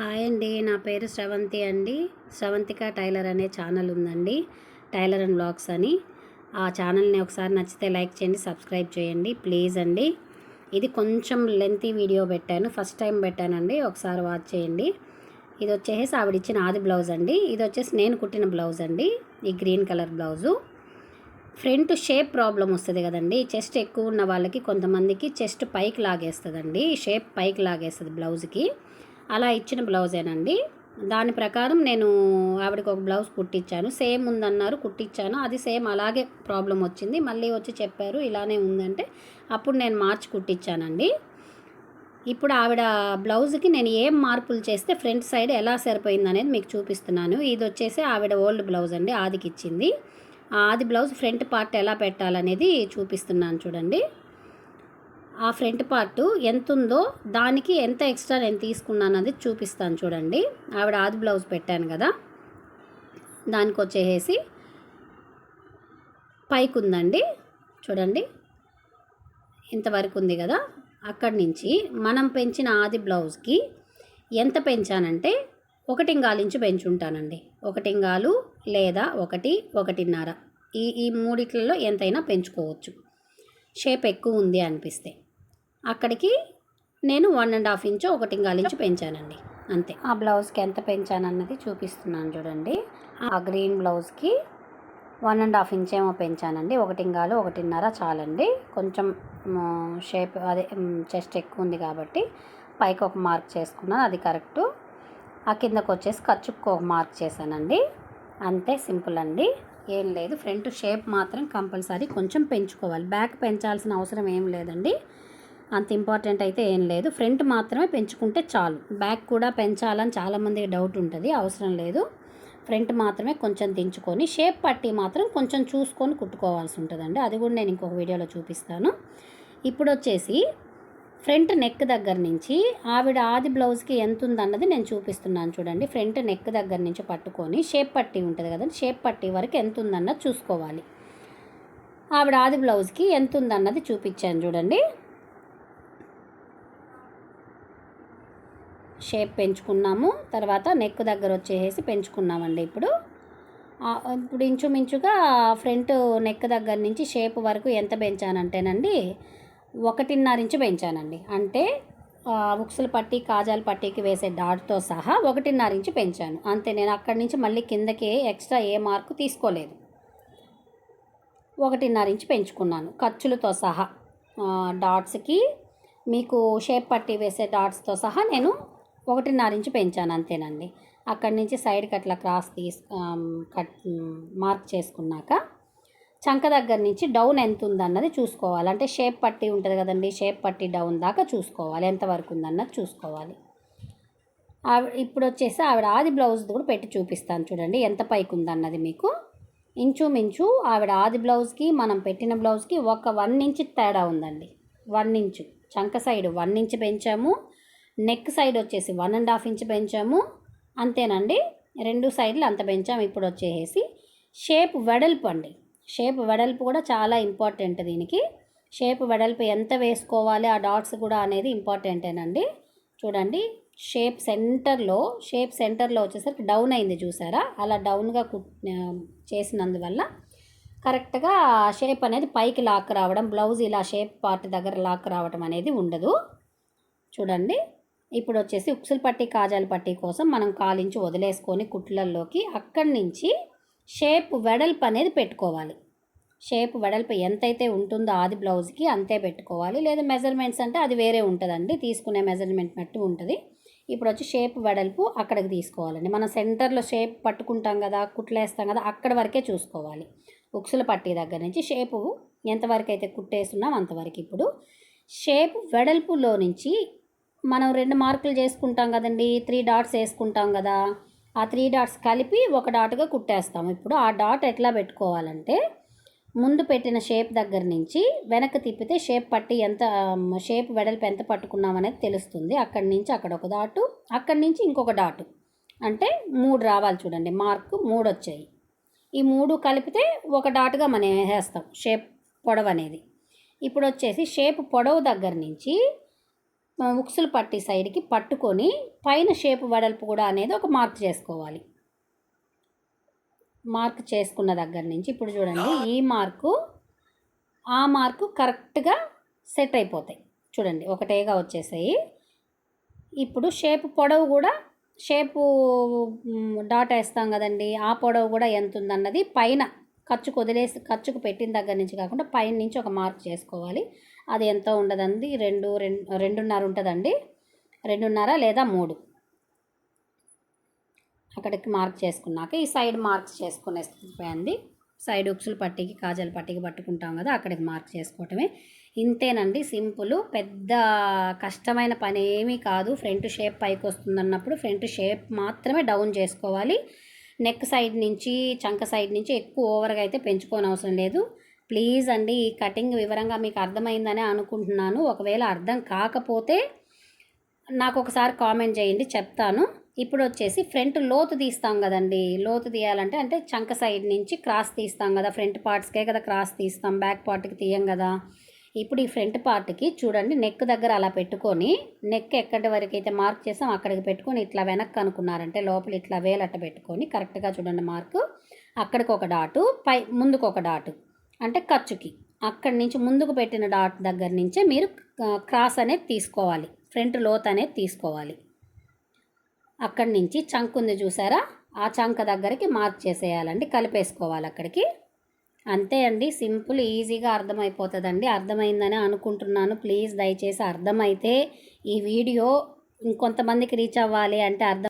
Hi అండి. నా పేరు శ్రవంతి అండి. శ్రవంతిక టైలర్ అనే ఛానల్ ఉందండి. టైలర్ అండ్ బ్లాగ్స్ అని. ఆ ఛానల్ని ఒకసారి నచ్చితే లైక్ చేయండి సబ్స్క్రైబ్ చేయండి ప్లీజ్ అండి. ఇది కొంచెం లెంతీ వీడియో పెట్టాను. ఫస్ట్ టైం పెట్టానండి. ఒకసారి వాచ్ చేయండి. ఇది వచ్చేసి ఆవిడ ఇచ్చిన ఆది బ్లౌజ్ అండి. ఇది వచ్చేసి నేను కుట్టిన బ్లౌజ్ అండి. ఈ green colour blouse. Front shape problem వస్తుంది కదండి. చెస్ట్ ఎక్కువ ఉన్న వాళ్ళకి కొంతమందికి చెస్ట్ పైకి లాగేస్తుందండి. షేప్ పైకి లాగేస్తుంది బ్లౌజ్కి. అలా ఇచ్చిన బ్లౌజేనండి. దాని ప్రకారం నేను ఆవిడకి ఒక బ్లౌజ్ కుట్టించాను సేమ్ ఉందన్నారు కుట్టించాను అది సేమ్ అలాగే ప్రాబ్లం వచ్చింది. మళ్ళీ వచ్చి చెప్పారు ఇలానే ఉందంటే అప్పుడు నేను మార్చి కుట్టించానండి ఇప్పుడు ఆవిడ బ్లౌజ్కి నేను ఏం మార్పులు చేస్తే ఫ్రంట్ సైడ్ ఎలా సరిపోయింది అనేది మీకు చూపిస్తున్నాను. ఇది వచ్చేసి ఆవిడ ఓల్డ్ బ్లౌజ్ అండి ఆదికి ఇచ్చింది ఆది బ్లౌజ్ ఫ్రంట్ పార్ట్ ఎలా పెట్టాలనేది చూపిస్తున్నాను చూడండి. ఆ ఫ్రంట్ పార్ట్ ఎంత ఉందో దానికి ఎంత ఎక్స్ట్రా నేను తీసుకున్నాను అది చూపిస్తాను చూడండి. ఆవిడ ఆది బ్లౌజ్ పెట్టాను కదా. దానికి వచ్చేసి పైకి ఉందండి చూడండి. ఇంతవరకు ఉంది కదా. అక్కడి నుంచి మనం పెంచిన ఆది బ్లౌజ్కి ఎంత పెంచానంటే ఒకటి పెంచుంటానండి. ఒకటింగాలు లేదా ఒకటి ఒకటిన్నర. ఈ ఈ మూడిట్లలో ఎంతైనా పెంచుకోవచ్చు. షేప్ ఎక్కువ ఉంది అనిపిస్తే. అక్కడికి నేను వన్ అండ్ హాఫ్ ఇంచు ఒకటి ఇంచు పెంచానండి. అంతే. ఆ బ్లౌజ్కి ఎంత పెంచానన్నది చూపిస్తున్నాను చూడండి. ఆ గ్రీన్ బ్లౌజ్కి వన్ అండ్ హాఫ్ ఇంచ్ ఏమో పెంచానండి. ఒకటి ఇంగాలు ఒకటిన్నర చాలండి. కొంచెం షేప్ అదే చెస్ట్ ఎక్కువ ఉంది కాబట్టి పైకి ఒక మార్క్ చేసుకున్నాను. అది కరెక్టు. ఆ కిందకు వచ్చేసి ఖర్చుకు ఒక మార్క్ చేశానండి. అంతే సింపుల్ అండి. ఏం లేదు. ఫ్రంట్ షేప్ మాత్రం కంపల్సరీ కొంచెం పెంచుకోవాలి. బ్యాక్ పెంచాల్సిన అవసరం ఏం లేదండి. అంత ఇంపార్టెంట్ అయితే ఏం లేదు. ఫ్రంట్ మాత్రమే పెంచుకుంటే చాలు. బ్యాక్ కూడా పెంచాలని చాలామందికి డౌట్ ఉంటుంది. అవసరం లేదు. ఫ్రంట్ మాత్రమే కొంచెం దించుకొని షేప్ పట్టి మాత్రం కొంచెం చూసుకొని కుట్టుకోవాల్సి ఉంటుందండి. అది కూడా నేను ఇంకొక వీడియోలో చూపిస్తాను. ఇప్పుడు వచ్చేసి ఫ్రంట్ నెక్ దగ్గర నుంచి ఆవిడ ఆది బ్లౌజ్కి ఎంత ఉందన్నది నేను చూపిస్తున్నాను చూడండి. ఫ్రంట్ నెక్ దగ్గర నుంచి పట్టుకొని షేప్ పట్టి ఉంటుంది కదండి. షేప్ పట్టి వరకు ఎంత ఉందన్నది చూసుకోవాలి. ఆవిడ ఆది బ్లౌజ్కి ఎంత ఉందన్నది చూపించాను చూడండి. షేప్ పెంచుకున్నాము. తర్వాత నెక్ దగ్గర వచ్చేసి పెంచుకున్నామండి ఇప్పుడు. ఇప్పుడు ఇంచుమించుగా ఫ్రంట్ నెక్ దగ్గర నుంచి షేప్ వరకు ఎంత పెంచానంటేనండి ఒకటిన్నర ఇంచు పెంచానండి. అంటే ఉక్సుల పట్టి కాజాల పట్టీకి వేసే డాట్తో సహా ఒకటిన్నర ఇంచు పెంచాను. అంతే నేను అక్కడి నుంచి మళ్ళీ కిందకి ఎక్స్ట్రా ఏ మార్కు తీసుకోలేదు. ఒకటిన్నర ఇంచు పెంచుకున్నాను. ఖర్చులతో సహా డాట్స్కి మీకు షేప్ పట్టి వేసే డాట్స్తో సహా నేను ఒకటిన్నర ఇంచు పెంచాను అంతేనండి. అక్కడి నుంచి సైడ్కి అట్లా క్రాస్ తీసు కట్ మార్క్ చేసుకున్నాక చంక దగ్గర నుంచి డౌన్ ఎంత ఉందన్నది చూసుకోవాలి. అంటే షేప్ పట్టి ఉంటుంది కదండి షేప్ పట్టి డౌన్ దాకా చూసుకోవాలి. ఎంతవరకు ఉందన్నది చూసుకోవాలి. ఆవిడ ఇప్పుడు వచ్చేసి ఆవిడ ఆది బ్లౌజ్ కూడా పెట్టి చూపిస్తాను చూడండి. ఎంత పైకి ఉందన్నది మీకు. ఇంచుమించు ఆవిడ ఆది బ్లౌజ్కి మనం పెట్టిన బ్లౌజ్కి ఒక వన్ ఇంచ్ తేడా ఉందండి. One inch. చంక సైడ్ వన్ ఇంచ్ పెంచాము. నెక్ సైడ్ వచ్చేసి వన్ అండ్ హాఫ్ ఇంచ్ పెంచాము. అంతేనండి. రెండు సైడ్లు అంత పెంచాము. ఇప్పుడు వచ్చేసి షేప్ వెడల్పు అండి. షేప్ వెడల్పు కూడా చాలా ఇంపార్టెంట్ దీనికి. షేప్ వెడల్పు ఎంత వేసుకోవాలి ఆ డాట్స్ కూడా అనేది ఇంపార్టెంటేనండి. చూడండి. షేప్ సెంటర్లో షేప్ సెంటర్లో వచ్చేసరికి డౌన్ అయింది చూసారా? అలా డౌన్గా చేసినందువల్ల కరెక్ట్గా షేప్ అనేది పైకి లాక్ రావడం బ్లౌజ్ ఇలా షేప్ పార్ట్ దగ్గర లాక్ రావడం అనేది ఉండదు. చూడండి. ఇప్పుడు వచ్చేసి ఉక్సులు పట్టి కాజాల పట్టి కోసం మనం కాలించి వదిలేసుకొని కుట్లల్లోకి అక్కడి నుంచి షేప్ వెడల్పు అనేది పెట్టుకోవాలి. షేప్ వెడల్పు ఎంతైతే ఉంటుందో ఆది బ్లౌజ్కి అంతే పెట్టుకోవాలి. లేదా మెజర్మెంట్స్ అంటే అది వేరే ఉంటుందండి. తీసుకునే మెజర్మెంట్ బట్టి ఉంటుంది. ఇప్పుడు వచ్చి షేప్ వెడల్పు అక్కడికి తీసుకోవాలండి. మనం సెంటర్లో షేప్ పట్టుకుంటాం కదా కుట్లేస్తాం కదా అక్కడ వరకే చూసుకోవాలి. ఉక్సుల పట్టి దగ్గర నుంచి షేపు ఎంతవరకు అయితే కుట్టేస్తున్నాం అంతవరకు ఇప్పుడు షేప్ వెడల్పులో నుంచి మనం రెండు మార్కులు చేసుకుంటాం కదండి త్రీ డాట్స్ వేసుకుంటాం కదా ఆ త్రీ డాట్స్ కలిపి ఒక డాట్గా కుట్టేస్తాం. ఇప్పుడు ఆ డాట్ ఎట్లా పెట్టుకోవాలంటే ముందు పెట్టిన షేప్ దగ్గర నుంచి వెనక్కి తిప్పితే షేప్ పట్టి ఎంత షేప్ వెడల్పు ఎంత పట్టుకున్నాం అనేది తెలుస్తుంది. అక్కడి నుంచి అక్కడ ఒక డాటు అక్కడి నుంచి ఇంకొక డాటు అంటే మూడు రావాలి చూడండి మార్కు మూడు వచ్చాయి. ఈ మూడు కలిపితే ఒక డాటుగా మనం వేసేస్తాం షేప్ పొడవు అనేది. ఇప్పుడు వచ్చేసి షేప్ పొడవు దగ్గర నుంచి ఉక్సులు పట్టి సైడ్కి పట్టుకొని పైన షేప్ వెడల్పు కూడా అనేది ఒక మార్క్ చేసుకోవాలి. మార్క్ చేసుకున్న దగ్గర నుంచి ఇప్పుడు చూడండి ఈ మార్కు ఆ మార్కు కరెక్ట్గా సెట్ అయిపోతాయి. చూడండి ఒకటేగా వచ్చేసాయి. ఇప్పుడు షేప్ పొడవు కూడా షేపు డాట్ వేస్తాం కదండి ఆ పొడవు కూడా ఎంత ఉందన్నది పైన ఖర్చుకు వదిలేసి ఖర్చుకు పెట్టిన దగ్గర నుంచి కాకుండా పైన నుంచి ఒక మార్క్ చేసుకోవాలి. అది ఎంత ఉండదండి? రెండు రెండు రెండున్నర ఉంటుందండి. రెండున్నర లేదా మూడు. అక్కడికి మార్క్ చేసుకున్నాక ఈ సైడ్ మార్క్స్ చేసుకునేస్తుంది సైడ్ ఉక్సులు పట్టికి కాజల్ పట్టికి పట్టుకుంటాం కదా అక్కడికి మార్క్ చేసుకోవటమే. ఇంతేనండి సింపుల్. పెద్ద కష్టమైన పని ఏమీ కాదు. ఫ్రంట్ షేప్ పైకి వస్తుందన్నప్పుడు ఫ్రంట్ షేప్ మాత్రమే డౌన్ చేసుకోవాలి. నెక్ సైడ్ నుంచి చంక సైడ్ నుంచి ఎక్కువ ఓవర్గా అయితే పెంచుకోని అవసరం లేదు. ప్లీజ్ అండి ఈ కటింగ్ వివరంగా మీకు అర్థమైందని అనుకుంటున్నాను. ఒకవేళ అర్థం కాకపోతే నాకు ఒకసారి కామెంట్ చేయండి చెప్తాను. ఇప్పుడు వచ్చేసి ఫ్రంట్ లోతు తీస్తాం కదండి. లోతు తీయాలంటే అంటే చంక సైడ్ నుంచి క్రాస్ తీస్తాం కదా ఫ్రంట్ పార్ట్స్కే కదా క్రాస్ తీస్తాం బ్యాక్ పార్ట్కి తీయం కదా. ఇప్పుడు ఈ ఫ్రంట్ పార్ట్కి చూడండి నెక్ దగ్గర అలా పెట్టుకొని నెక్ ఎక్కడి వరకు అయితే మార్క్ చేసాం అక్కడికి పెట్టుకొని ఇట్లా వెనక్కి అనుకున్నారంటే లోపల ఇట్లా వేలట్ట పెట్టుకొని కరెక్ట్గా చూడండి మార్కు. అక్కడికి ఒక డాటు పై ముందుకు ఒక డాటు. అంటే ఖర్చుకి. అక్కడి నుంచి ముందుకు పెట్టిన డాట్ దగ్గర నుంచే మీరు క్రాస్ అనేది తీసుకోవాలి. ఫ్రంట్ లోత్ అనేది తీసుకోవాలి. అక్కడి నుంచి చంక్ ఉంది చూసారా? ఆ చంక దగ్గరికి మార్క్ చేసేయాలండి. కలిపేసుకోవాలి అక్కడికి. అంతే అండి. సింపుల్ ఈజీగా అర్థమైపోతుందండి. అర్థమైందని అనుకుంటున్నాను. ప్లీజ్ దయచేసి అర్థమైతే ఈ వీడియో ఇంకొంతమందికి రీచ్ అవ్వాలి అంటే అర్థం